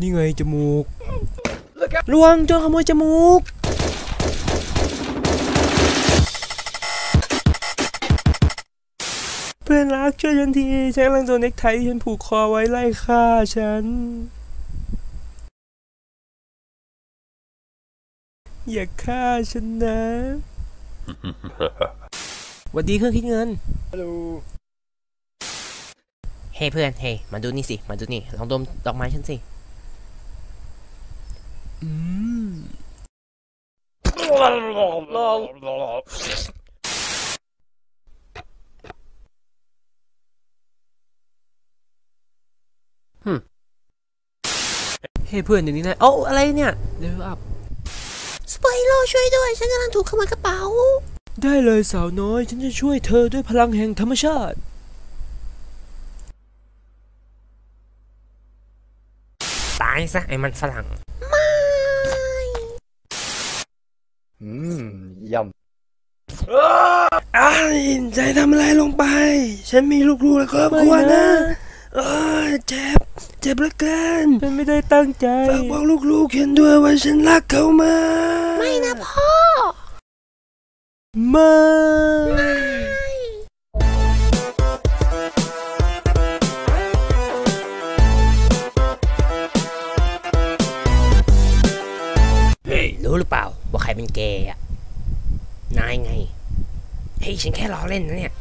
นี่ไงจมูกระวังโจรขโมยจมูก เพื่อนรักช่วยฉันทีฉันกำลังโดนเน็กไทที่ฉันผูกคอไว้ไล่ฆ่าฉัน อย่าฆ่าฉันนะหวัดดีเครื่องคิดเงินฮัลโหลเฮ้เพื่อน เฮ้ มาดูนี่สิ มาดูนี่ ลองดมดอกไม้ฉันสิ อืมเฮ้เพื่อนเดี๋ยวนี้นะเอ้าอะไรเนี่ยเดี๋ยวอัพสไปโร่ช่วยด้วย ฉันกำลังถูกขโมยกระเป๋า ได้เลยสาวน้อย ฉันจะช่วยเธอด้วยพลังแห่งธรรมชาติ ตายซะไอ้มันฝรั่ง อื มยอ้ายใจทำอะไรลงไป ฉันมีลูกๆและครอบครัวนะเอ้ยเจ็บ เจ็บเหลือเกินฉันไม่ได้ตั้งใจฝากบอกลูกๆเห็นด้วยว่าฉันรักเขามากไม่นะพ่อไม่เฮ้ยรู้หรือเปล่าว่าใครเป็นเกย์อะ นายไง เฮ้ยฉันแค่ล้อเล่นนะเนี่ย